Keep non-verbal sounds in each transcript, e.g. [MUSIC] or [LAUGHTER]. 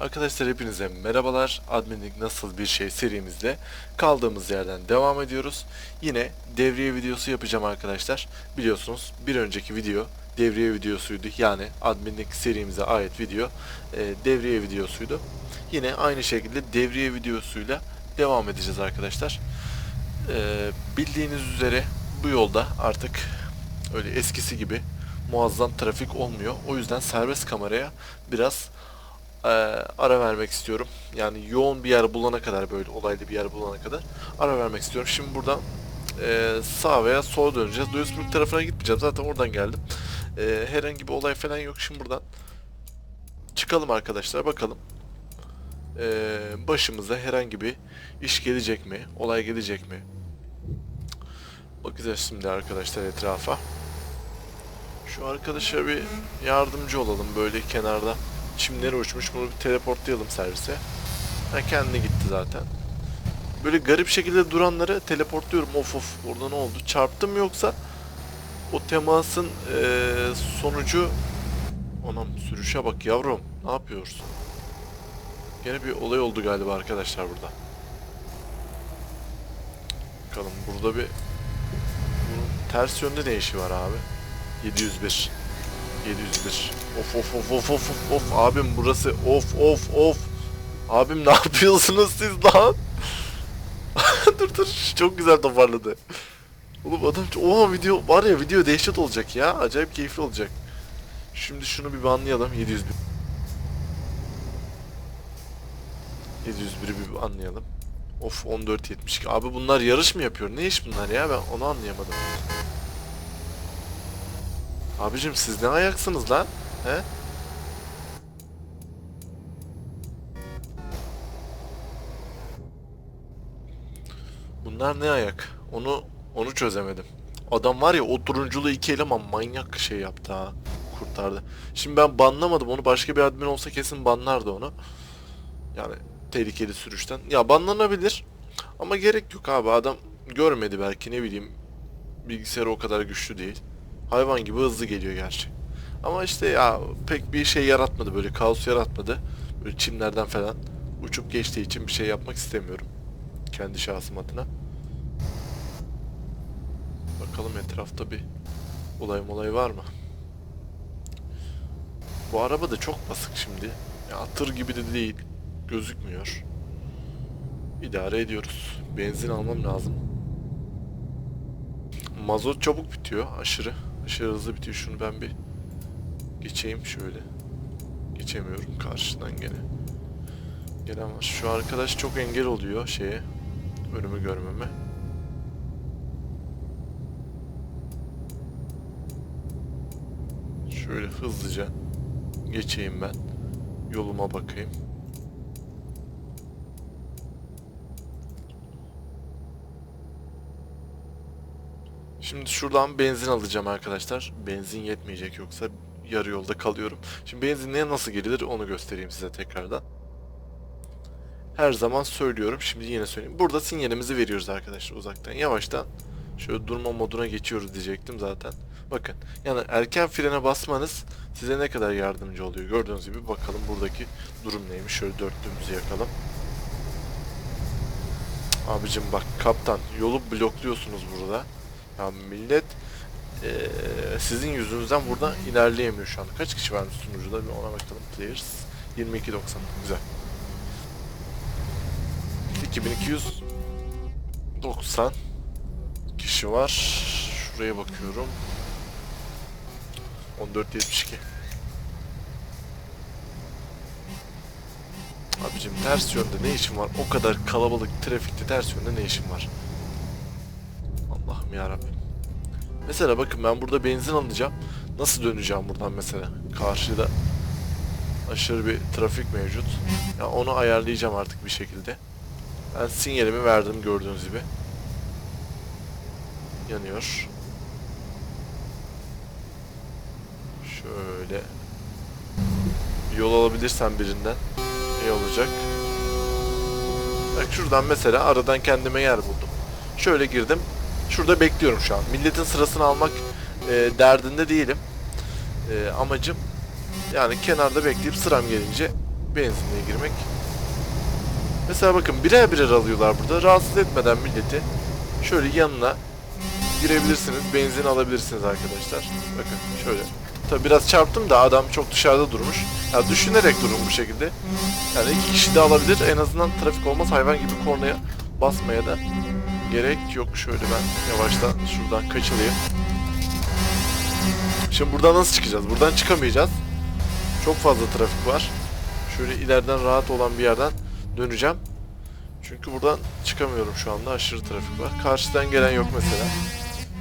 Arkadaşlar hepinize merhabalar. Adminlik nasıl bir şey serimizde kaldığımız yerden devam ediyoruz. Yine devriye videosu yapacağım arkadaşlar. Biliyorsunuz bir önceki video devriye videosuydu. Yani adminlik serimize ait video e, devriye videosuydu. Yine aynı şekilde devriye videosuyla devam edeceğiz arkadaşlar. E, bildiğiniz üzere bu yolda artık öyle eskisi gibi muazzam trafik olmuyor. O yüzden serbest kameraya biraz e, ara vermek istiyorum. Yani yoğun bir yer bulana kadar böyle olaylı bir yer bulana kadar ara vermek istiyorum. Şimdi buradan e, sağ veya sola döneceğiz. Duisburg tarafına gitmeyeceğim. Zaten oradan geldim. E, herhangi bir olay falan yok. Şimdi buradan çıkalım arkadaşlar. Bakalım. E, başımıza herhangi bir iş gelecek mi? Olay gelecek mi? Bakacağız şimdi arkadaşlar etrafa. Şu arkadaşa bir yardımcı olalım böyle kenarda. Çimleri uçmuş bunu bir teleportlayalım servise. Ha kendi gitti zaten. Böyle garip şekilde duranları teleportluyorum. Of of orada ne oldu? Çarptım yoksa o temasın eee, sonucu Anam sürüşe bak yavrum. Ne yapıyorsun? Gene bir olay oldu galiba arkadaşlar burada. Bakalım burada bir bunun ters yönde ne işi var abi? 701 701 Of of of of of of of abim burası of of of Abim [LAUGHS] ne yapıyorsunuz siz lan? [LAUGHS] dur dur çok güzel toparladı. Oğlum adam oha video var ya video dehşet olacak ya acayip keyifli olacak. Şimdi şunu bir banlayalım 701 701'i bir anlayalım. Of 1472 abi bunlar yarış mı yapıyor? Ne iş bunlar ya ben onu anlayamadım. Abicim siz ne ayaksınız lan? He? Bunlar ne ayak? Onu onu çözemedim. Adam var ya o turunculu iki eleman manyak şey yaptı ha. Kurtardı. Şimdi ben banlamadım onu başka bir admin olsa kesin banlardı onu. Yani tehlikeli sürüşten. Ya banlanabilir. Ama gerek yok abi adam görmedi belki ne bileyim. Bilgisayarı o kadar güçlü değil. Hayvan gibi hızlı geliyor gerçi. Ama işte ya pek bir şey yaratmadı böyle kaos yaratmadı. Böyle çimlerden falan uçup geçtiği için bir şey yapmak istemiyorum. Kendi şahsım adına. Bakalım etrafta bir olay molay var mı? Bu araba da çok basık şimdi. Ya tır gibi de değil. Gözükmüyor. İdare ediyoruz. Benzin almam lazım. Mazot çabuk bitiyor aşırı. Aşırı hızlı bitiyor. Şunu ben bir geçeyim şöyle. Geçemiyorum karşıdan gene. Gelen var. Şu arkadaş çok engel oluyor şeye. Önümü görmeme. Şöyle hızlıca geçeyim ben. Yoluma bakayım. Şimdi şuradan benzin alacağım arkadaşlar. Benzin yetmeyecek yoksa yarı yolda kalıyorum. Şimdi benzinliğe nasıl girilir onu göstereyim size tekrardan. Her zaman söylüyorum. Şimdi yine söyleyeyim. Burada sinyalimizi veriyoruz arkadaşlar uzaktan. Yavaştan şöyle durma moduna geçiyoruz diyecektim zaten. Bakın yani erken frene basmanız size ne kadar yardımcı oluyor. Gördüğünüz gibi bakalım buradaki durum neymiş. Şöyle dörtlüğümüzü yakalım. Abicim bak kaptan yolu blokluyorsunuz burada. Ya millet eee, sizin yüzünüzden burada ilerleyemiyor şu anda. Kaç kişi varmış sunucuda bir ona bakalım. Players 22.90 güzel. 2290 kişi var. Şuraya bakıyorum. 1472. Abicim ters yönde ne işin var? O kadar kalabalık trafikte ters yönde ne işin var? Allah'ım yarabbim. Mesela bakın ben burada benzin alacağım. Nasıl döneceğim buradan mesela? Karşıda aşırı bir trafik mevcut. Ya onu ayarlayacağım artık bir şekilde. Ben sinyalimi verdim gördüğünüz gibi. Yanıyor. Şöyle yol alabilirsem birinden iyi olacak. Bak şuradan mesela aradan kendime yer buldum. Şöyle girdim. Şurada bekliyorum şu an. Milletin sırasını almak e, derdinde değilim. E, amacım yani kenarda bekleyip sıram gelince benzinliğe girmek. Mesela bakın birer birer alıyorlar burada. Rahatsız etmeden milleti şöyle yanına girebilirsiniz. Benzin alabilirsiniz arkadaşlar. Bakın şöyle. Tabi biraz çarptım da adam çok dışarıda durmuş. Ya düşünerek durun bu şekilde. Yani iki kişi de alabilir. En azından trafik olmaz. Hayvan gibi kornaya basmaya da gerek yok. Şöyle ben yavaştan şuradan kaçılayım. Şimdi buradan nasıl çıkacağız? Buradan çıkamayacağız. Çok fazla trafik var. Şöyle ileriden rahat olan bir yerden döneceğim. Çünkü buradan çıkamıyorum şu anda. Aşırı trafik var. Karşıdan gelen yok mesela.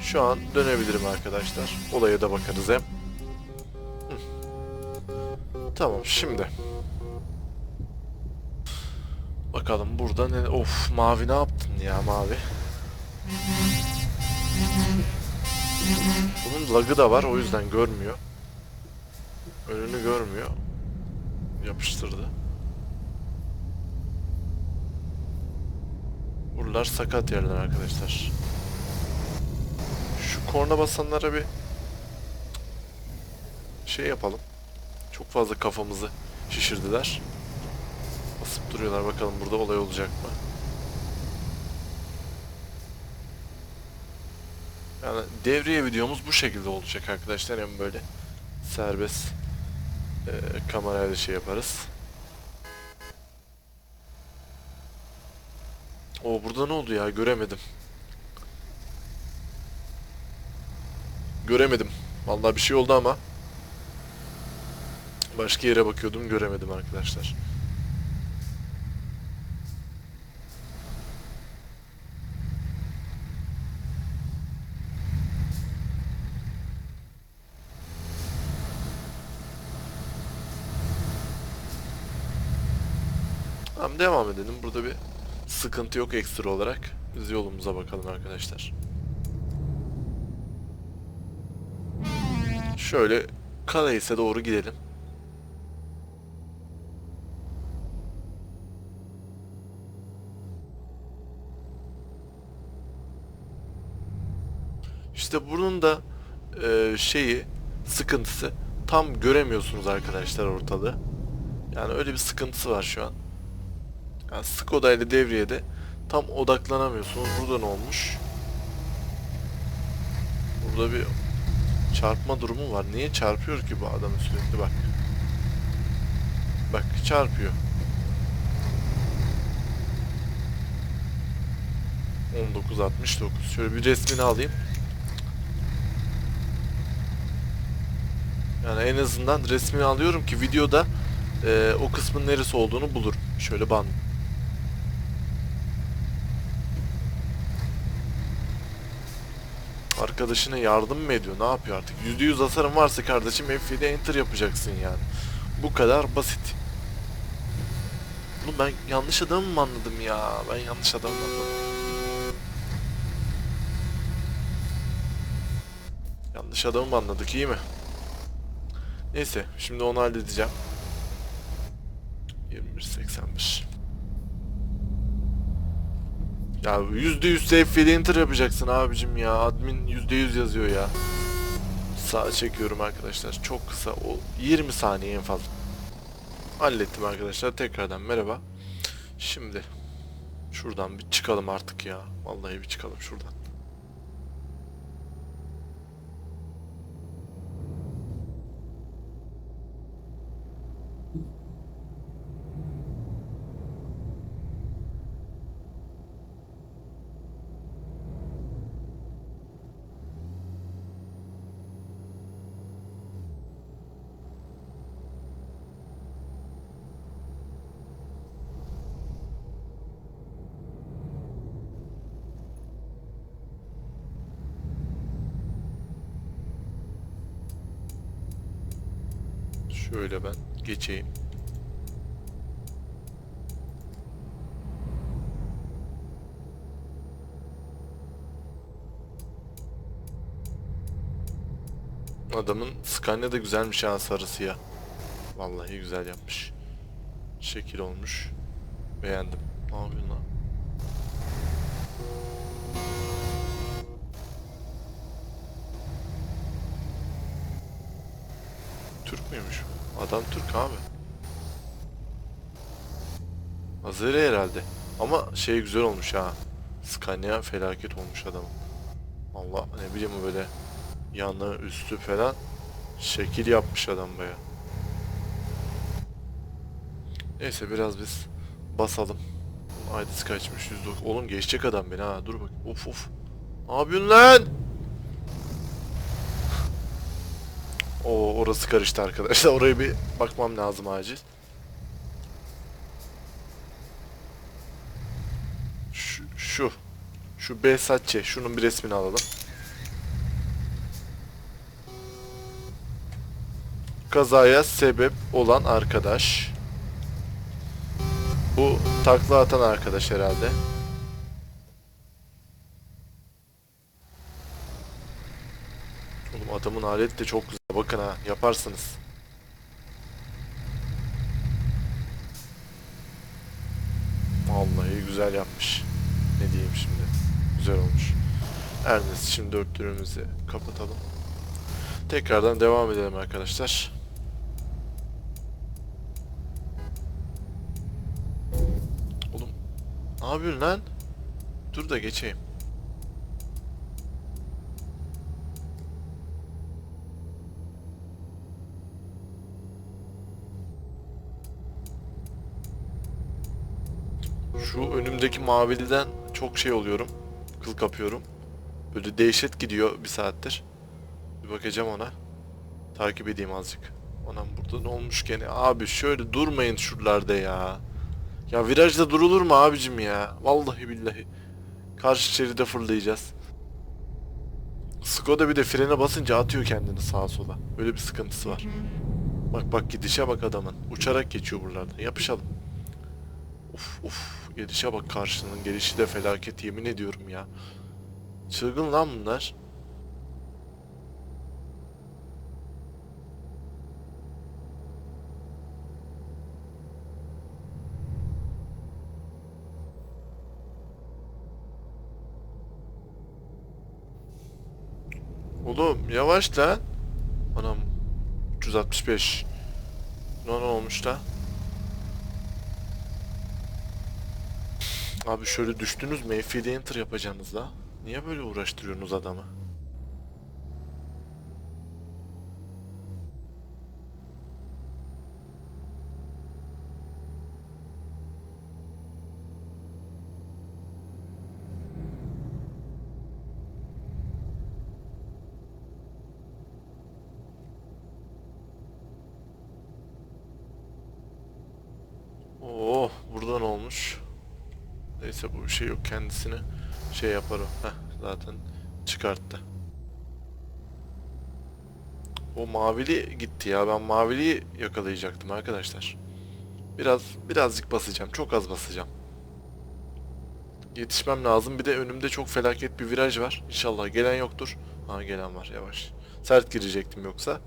Şu an dönebilirim arkadaşlar. Olaya da bakarız hem. Tamam şimdi. Bakalım burada ne... Of mavi ne yaptın ya mavi? Bunun lagı da var o yüzden görmüyor. Önünü görmüyor. Yapıştırdı. Buralar sakat yerler arkadaşlar. Şu korna basanlara bir şey yapalım. Çok fazla kafamızı şişirdiler. Basıp duruyorlar bakalım burada olay olacak mı? Yani devriye videomuz bu şekilde olacak arkadaşlar. Hem böyle serbest e, kamerayla şey yaparız. O burada ne oldu ya? Göremedim. Göremedim. Vallahi bir şey oldu ama başka yere bakıyordum göremedim arkadaşlar. Tamam devam edelim. Burada bir sıkıntı yok ekstra olarak. Biz yolumuza bakalım arkadaşlar. Şöyle Karahis'e doğru gidelim. İşte bunun da e, şeyi sıkıntısı tam göremiyorsunuz arkadaşlar ortalığı. Yani öyle bir sıkıntısı var şu an. Yani Skoda ile devriyede tam odaklanamıyorsunuz. Burada ne olmuş? Burada bir çarpma durumu var. Niye çarpıyor ki bu adamı sürekli bak. Bak çarpıyor. 1969. Şöyle bir resmini alayım. Yani en azından resmini alıyorum ki videoda e, o kısmın neresi olduğunu bulurum. Şöyle ban. Arkadaşına yardım mı ediyor? Ne yapıyor artık? %100 hasarın varsa kardeşim F7 enter yapacaksın yani. Bu kadar basit. Bunu ben yanlış adam mı anladım ya? Ben yanlış adam mı anladım? Yanlış adamı mı anladık iyi mi? Neyse şimdi onu halledeceğim. 21.81 Ya %100 save enter yapacaksın abicim ya. Admin %100 yazıyor ya. Sağa çekiyorum arkadaşlar. Çok kısa. O 20 saniye en fazla. Hallettim arkadaşlar. Tekrardan merhaba. Şimdi şuradan bir çıkalım artık ya. Vallahi bir çıkalım şuradan. Şöyle ben geçeyim. Adamın Scania da güzelmiş ha sarısı ya. Vallahi güzel yapmış. Şekil olmuş. Beğendim. Ne yapıyorsun Adam Türk abi. Azeri herhalde. Ama şey güzel olmuş ha. Scania felaket olmuş adam. Allah ne bileyim böyle yanı üstü falan şekil yapmış adam baya. Neyse biraz biz basalım. Aydız kaçmış 109. Oğlum geçecek adam beni ha. Dur bak. Of of. Ne lan? O orası karıştı arkadaşlar. [LAUGHS] Oraya bir bakmam lazım acil. Şu şu şu Behzatçı. Şunun bir resmini alalım. Kazaya sebep olan arkadaş. Bu takla atan arkadaş herhalde. Oğlum adamın aleti de çok güzel. Bakın ha yaparsınız. Vallahi güzel yapmış. Ne diyeyim şimdi. Güzel olmuş. Her neyse şimdi dörtlüğümüzü kapatalım. Tekrardan devam edelim arkadaşlar. Oğlum ne yapıyorsun lan? Dur da geçeyim. Şu önümdeki maviliden çok şey oluyorum. Kıl kapıyorum. Böyle dehşet gidiyor bir saattir. Bir bakacağım ona. Takip edeyim azıcık. Anam burada ne olmuş gene? Abi şöyle durmayın şuralarda ya. Ya virajda durulur mu abicim ya? Vallahi billahi. Karşı şeride fırlayacağız. Skoda bir de frene basınca atıyor kendini sağa sola. Böyle bir sıkıntısı var. Bak bak gidişe bak adamın. Uçarak geçiyor buralardan. Yapışalım. Uf uf. Gelişe bak karşının gelişi de felaket yemin ediyorum ya. Çılgın lan bunlar. Oğlum yavaş lan. Anam 365. Ne olmuş da? Abi şöyle düştünüz mü F7 enter yapacaksınız da. Niye böyle uğraştırıyorsunuz adamı? Oo, buradan olmuş. Neyse bu bir şey yok kendisini şey yapar o. Heh, zaten çıkarttı. O mavili gitti ya. Ben maviliyi yakalayacaktım arkadaşlar. Biraz birazcık basacağım. Çok az basacağım. Yetişmem lazım. Bir de önümde çok felaket bir viraj var. İnşallah gelen yoktur. Ha gelen var yavaş. Sert girecektim yoksa.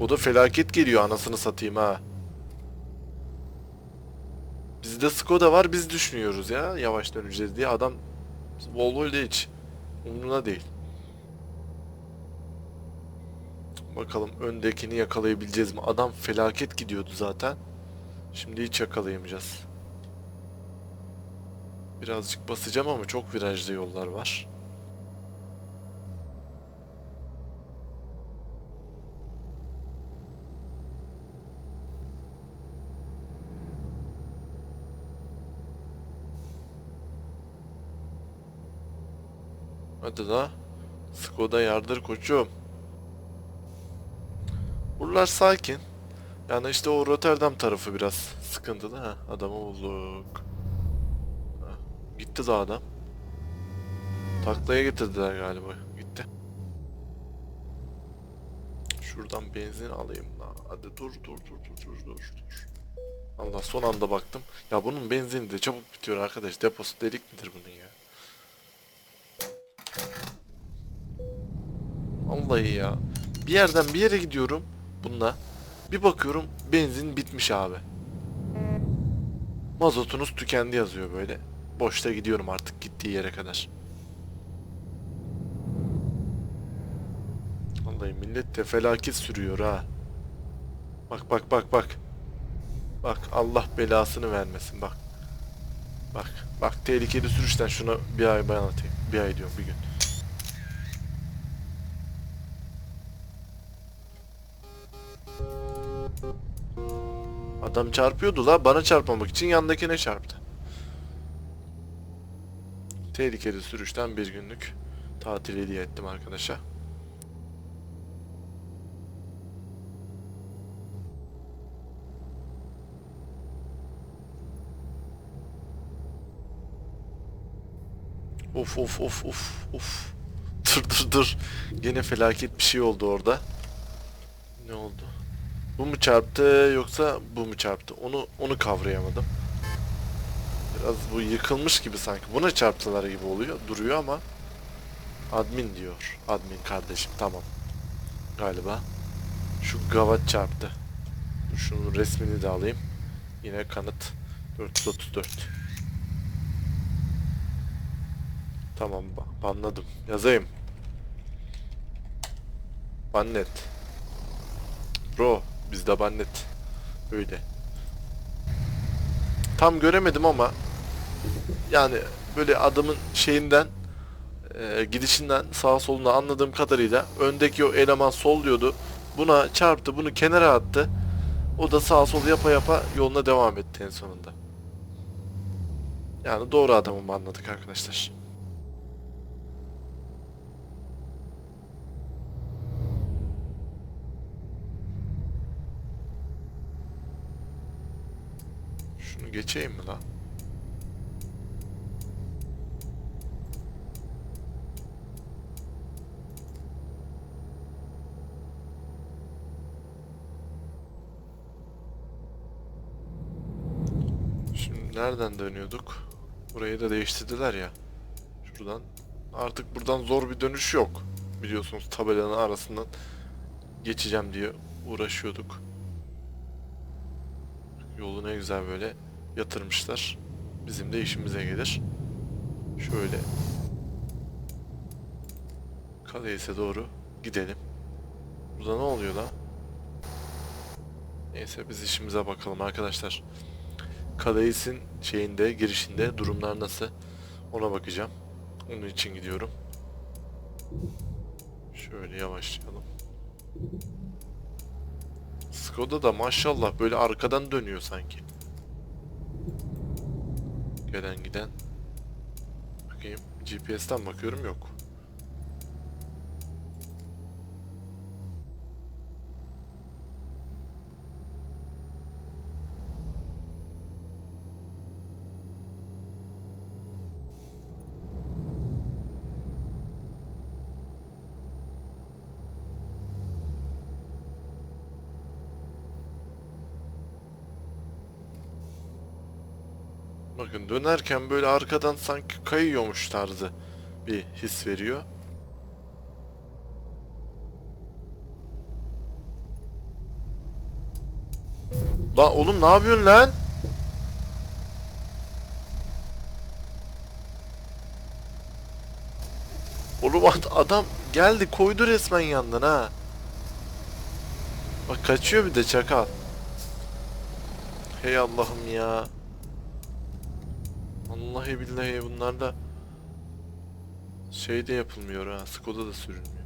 O da felaket geliyor anasını satayım ha. Bizde Skoda var biz düşünüyoruz ya yavaş döneceğiz diye adam Volvo ile hiç umuruna değil. Bakalım öndekini yakalayabileceğiz mi? Adam felaket gidiyordu zaten. Şimdi hiç yakalayamayacağız. Birazcık basacağım ama çok virajlı yollar var. Hadi la. Skoda yardır koçum. Buralar sakin. Yani işte o Rotterdam tarafı biraz sıkıntılı ha. Adamı bulduk. Gitti de adam. Taklaya getirdiler galiba. Gitti. Şuradan benzin alayım. la. Hadi dur dur dur dur dur dur dur. Allah son anda baktım. Ya bunun benzini de çabuk bitiyor arkadaş. Deposu delik midir bunun ya? Vallahi ya. Bir yerden bir yere gidiyorum bununla. Bir bakıyorum benzin bitmiş abi. Mazotunuz tükendi yazıyor böyle. Boşta gidiyorum artık gittiği yere kadar. Vallahi millet de felaket sürüyor ha. Bak bak bak bak. Bak Allah belasını vermesin bak. Bak bak tehlikeli sürüşten şuna bir ay ben atayım. Bir ay diyorum bir gün. Adam çarpıyordu la bana çarpmamak için yandakine çarptı. Tehlikeli sürüşten bir günlük tatil hediye ettim arkadaşa. Of of of of of. Dur dur dur. Gene felaket bir şey oldu orada. Ne oldu? Bu mu çarptı yoksa bu mu çarptı? Onu onu kavrayamadım. Biraz bu yıkılmış gibi sanki. Buna çarptılar gibi oluyor. Duruyor ama admin diyor. Admin kardeşim tamam. Galiba. Şu gavat çarptı. Şunun resmini de alayım. Yine kanıt 434. Tamam ba- banladım. Yazayım. Bannet. Bro bizde bannet. Öyle. Tam göremedim ama yani böyle adamın şeyinden e, gidişinden sağa soluna anladığım kadarıyla öndeki o eleman solluyordu. Buna çarptı, bunu kenara attı. O da sağa sol yapa yapa yoluna devam etti en sonunda. Yani doğru adamı mı anladık arkadaşlar. Geçeyim mi lan? Şimdi nereden dönüyorduk? Burayı da değiştirdiler ya. Şuradan. Artık buradan zor bir dönüş yok. Biliyorsunuz tabelanın arasından geçeceğim diye uğraşıyorduk. Yolu ne güzel böyle yatırmışlar. Bizim de işimize gelir. Şöyle Kaleyse doğru gidelim. Burada ne oluyor lan? Neyse biz işimize bakalım arkadaşlar. Kaleyis'in şeyinde girişinde durumlar nasıl? Ona bakacağım. Onun için gidiyorum. Şöyle yavaşlayalım. Skoda da maşallah böyle arkadan dönüyor sanki. Gelen giden. Bakayım. GPS'ten bakıyorum yok. Bakın dönerken böyle arkadan sanki kayıyormuş tarzı bir his veriyor. Lan oğlum ne yapıyorsun lan? Oğlum ad- adam geldi koydu resmen yandan ha. Bak kaçıyor bir de çakal. Hey Allah'ım ya. Vallahi billahi bunlar da şey de yapılmıyor ha. Skoda da sürülmüyor.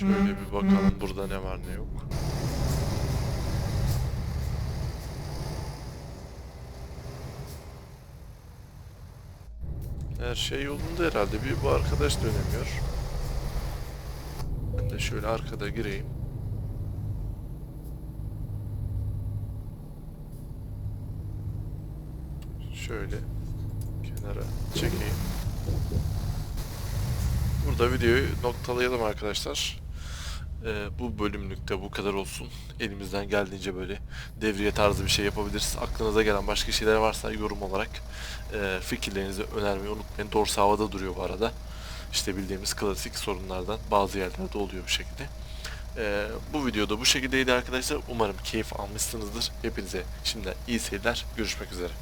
Şöyle bir bakalım burada ne var ne yok. Her şey yolunda herhalde. Bir bu arkadaş dönemiyor. Ben de şöyle arkada gireyim. Şöyle kenara çekeyim. Burada videoyu noktalayalım arkadaşlar. Ee, bu bölümlükte bu kadar olsun. Elimizden geldiğince böyle devriye tarzı bir şey yapabiliriz. Aklınıza gelen başka şeyler varsa yorum olarak e, fikirlerinizi önermeyi unutmayın. Dorsa havada duruyor bu arada. İşte bildiğimiz klasik sorunlardan bazı yerlerde oluyor bu şekilde. Ee, bu videoda bu şekildeydi arkadaşlar. Umarım keyif almışsınızdır. Hepinize şimdiden iyi seyirler. Görüşmek üzere.